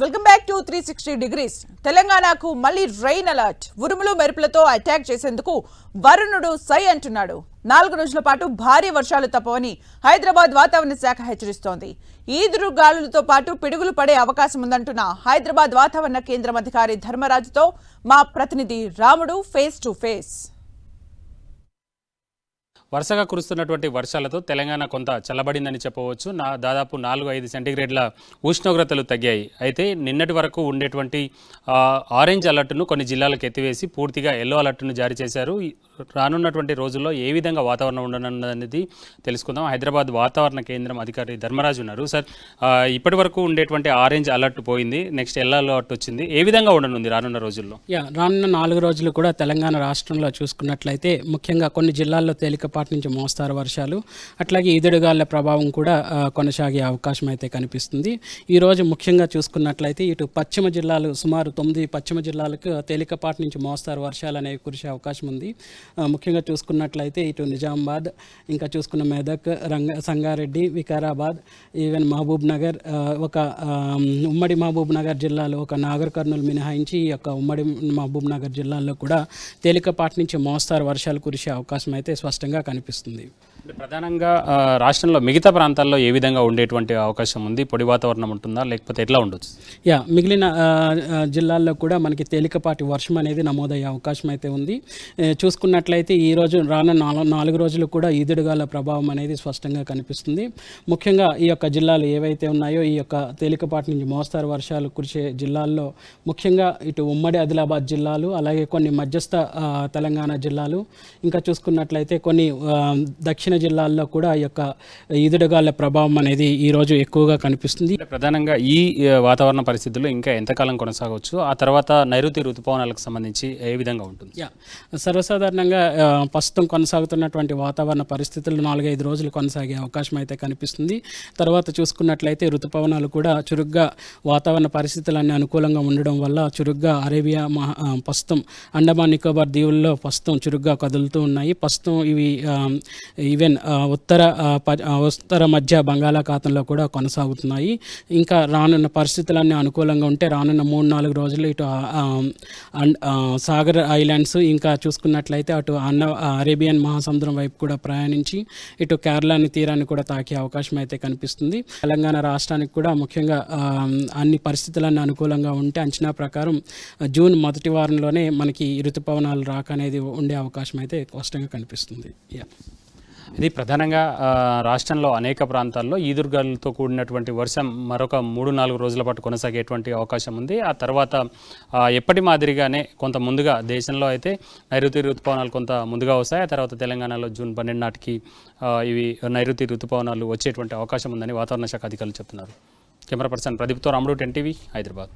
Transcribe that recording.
Welcome back to three sixty degrees. తెలంగాణకు మళ్ళీ rain alert. ఉరుములు మెరుపులతో అటాక్ చేసేందుకు వరుణుడు సై అంటున్నాడు. నాలుగు రోజుల పాటు భారీ వర్షాలు తప్పవని హైదరాబాద్ వాతావరణ శాఖ హెచ్చరిస్తోంది. ఈదురు గాలులతో పాటు పిడుగులు పడే అవకాశం ఉందంటున్న హైదరాబాద్ వాతావరణ కేంద్రం అధికారి ధర్మరాజుతో మా ప్రతినిధి రాముడు ఫేస్ టు ఫేస్ వరుసగా కురుస్తున్నటువంటి వర్షాలతో తెలంగాణ కొంత చల్లబడిందని చెప్పవచ్చు. నా దాదాపు నాలుగు ఐదు సెంటీగ్రేడ్ల ఉష్ణోగ్రతలు తగ్గాయి. అయితే నిన్నటి వరకు ఉండేటువంటి ఆరెంజ్ అలర్ట్ను కొన్ని జిల్లాలకు ఎత్తివేసి పూర్తిగా ఎల్లో అలర్ట్ను జారీ చేశారు. రానున్నటువంటి రోజుల్లో ఏ విధంగా వాతావరణం ఉండనున్నది తెలుసుకుందాం. హైదరాబాద్ వాతావరణ కేంద్రం అధికారి ధర్మరాజు ఉన్నారు. సార్ ఇప్పటి వరకు ఉండేటువంటి ఆరెంజ్ అలర్ట్ పోయింది. నెక్స్ట్ ఎల్లో అలర్ట్ వచ్చింది. ఏ విధంగా ఉండనుంది రానున్న రోజుల్లో? యా రానున్న నాలుగు రోజులు కూడా తెలంగాణ రాష్ట్రంలో చూసుకున్నట్లయితే ముఖ్యంగా కొన్ని జిల్లాల్లో తేలికపాటి నుంచి మోస్తారు వర్షాలు. అట్లాగే ఈదుడుగాళ్ళ ప్రభావం కూడా కొనసాగే అవకాశం అయితే కనిపిస్తుంది. ఈ రోజు ముఖ్యంగా చూసుకున్నట్లయితే ఇటు పశ్చిమ జిల్లాలు సుమారు తొమ్మిది పశ్చిమ జిల్లాలకు తేలికపాటి నుంచి మోస్తారు వర్షాలు అనేవి కురిసే అవకాశం ఉంది. ముఖ్యంగా చూసుకున్నట్లయితే ఇటు నిజామాబాద్ ఇంకా చూసుకున్న మెదక్ రంగ సంగారెడ్డి వికారాబాద్ ఈవెన్ మహబూబ్ నగర్ ఒక ఉమ్మడి మహబూబ్ నగర్ జిల్లాలో ఒక నాగర్ కర్నూలు మినహాయించి ఈ యొక్క ఉమ్మడి మహబూబ్ నగర్ జిల్లాల్లో కూడా తేలికపాటి నుంచి మోస్తారు వర్షాలు కురిసే అవకాశం అయితే స్పష్టంగా కనిపిస్తుంది. ప్రధానంగా రాష్ట్రంలో మిగతా ప్రాంతాల్లో ఏ విధంగా ఉండేటువంటి అవకాశం ఉంది? పొడి వాతావరణం ఉంటుందా? లేకపోతే ఎట్లా ఉండొచ్చు? యా మిగిలిన జిల్లాల్లో కూడా మనకి తేలికపాటి వర్షం అనేది నమోదయ్యే అవకాశం అయితే ఉంది. చూసుకున్నట్లయితే ఈ రోజు రానున్న నాలుగు నాలుగు రోజులు కూడా ఈదుడుగాల ప్రభావం అనేది స్పష్టంగా కనిపిస్తుంది. ముఖ్యంగా ఈ యొక్క జిల్లాలు ఏవైతే ఉన్నాయో ఈ యొక్క తేలికపాటి నుంచి మోస్తారు వర్షాలు కురిసే జిల్లాల్లో ముఖ్యంగా ఇటు ఉమ్మడి ఆదిలాబాద్ జిల్లాలు అలాగే కొన్ని మధ్యస్థ తెలంగాణ జిల్లాలు. ఇంకా చూసుకున్నట్లయితే కొన్ని దక్షిణ దక్షిణ జిల్లాల్లో కూడా ఈ యొక్క ఈదుడుగాల ప్రభావం అనేది ఈ రోజు ఎక్కువగా కనిపిస్తుంది. ప్రధానంగా ఈ వాతావరణ పరిస్థితుల్లో ఇంకా ఎంతకాలం కొనసాగవచ్చు? ఆ తర్వాత నైరుతి ఋతుపవనాలకు సంబంధించి ఏ విధంగా ఉంటుంది? సర్వసాధారణంగా ప్రస్తుతం కొనసాగుతున్నటువంటి వాతావరణ పరిస్థితులు నాలుగైదు రోజులు కొనసాగే అవకాశం అయితే కనిపిస్తుంది. తర్వాత చూసుకున్నట్లయితే ఋతుపవనాలు కూడా చురుగ్గా వాతావరణ పరిస్థితులన్నీ అనుకూలంగా ఉండడం వల్ల చురుగ్గా అరేబియా మహా ప్రస్తుతం అండమాన్ నికోబార్ దీవుల్లో ప్రస్తుతం చురుగ్గా కదులుతూ ఉన్నాయి. ప్రస్తుతం ఇవి ఈవెన్ ఉత్తర ప- ఉత్తర మధ్య బంగాళాఖాతంలో కూడా కొనసాగుతున్నాయి. ఇంకా రానున్న పరిస్థితులన్నీ అనుకూలంగా ఉంటే రానున్న మూడు నాలుగు రోజులు ఇటు అండ్- సాగర్ ఐలాండ్స్ ఇంకా చూసుకున్నట్లయితే అటు అన్న అరేబియన్ మహాసముద్రం వైపు కూడా ప్రయాణించి ఇటు కేరళని తీరాన్ని కూడా తాకే అవకాశం అయితే కనిపిస్తుంది. తెలంగాణ రాష్ట్రానికి కూడా ముఖ్యంగా అన్ని పరిస్థితులన్నీ అనుకూలంగా ఉంటే అంచనా ప్రకారం జూన్ మొదటి వారంలోనే మనకి ఋతుపవనాలు రాక అనేది ఉండే అవకాశం అయితే స్పష్టంగా కనిపిస్తుంది. యా ఇది ప్రధానంగా రాష్ట్రంలో అనేక ప్రాంతాల్లో ఈదురుగాలతో కూడినటువంటి వర్షం మరొక మూడు నాలుగు రోజుల పాటు కొనసాగేటువంటి అవకాశం ఉంది. ఆ తర్వాత ఎప్పటి మాదిరిగానే కొంత ముందుగా దేశంలో అయితే నైరుతి ఋతుపవనాలు కొంత ముందుగా వస్తాయి. ఆ తర్వాత తెలంగాణలో జూన్ పన్నెండు నాటికి ఇవి నైరుతి ఋతుపవనాలు వచ్చేటువంటి అవకాశం ఉందని వాతావరణ శాఖ అధికారులు చెప్తున్నారు. కెమెరా పర్సన్ ప్రదీప్తో రాముడు టెన్ టీవీ హైదరాబాద్.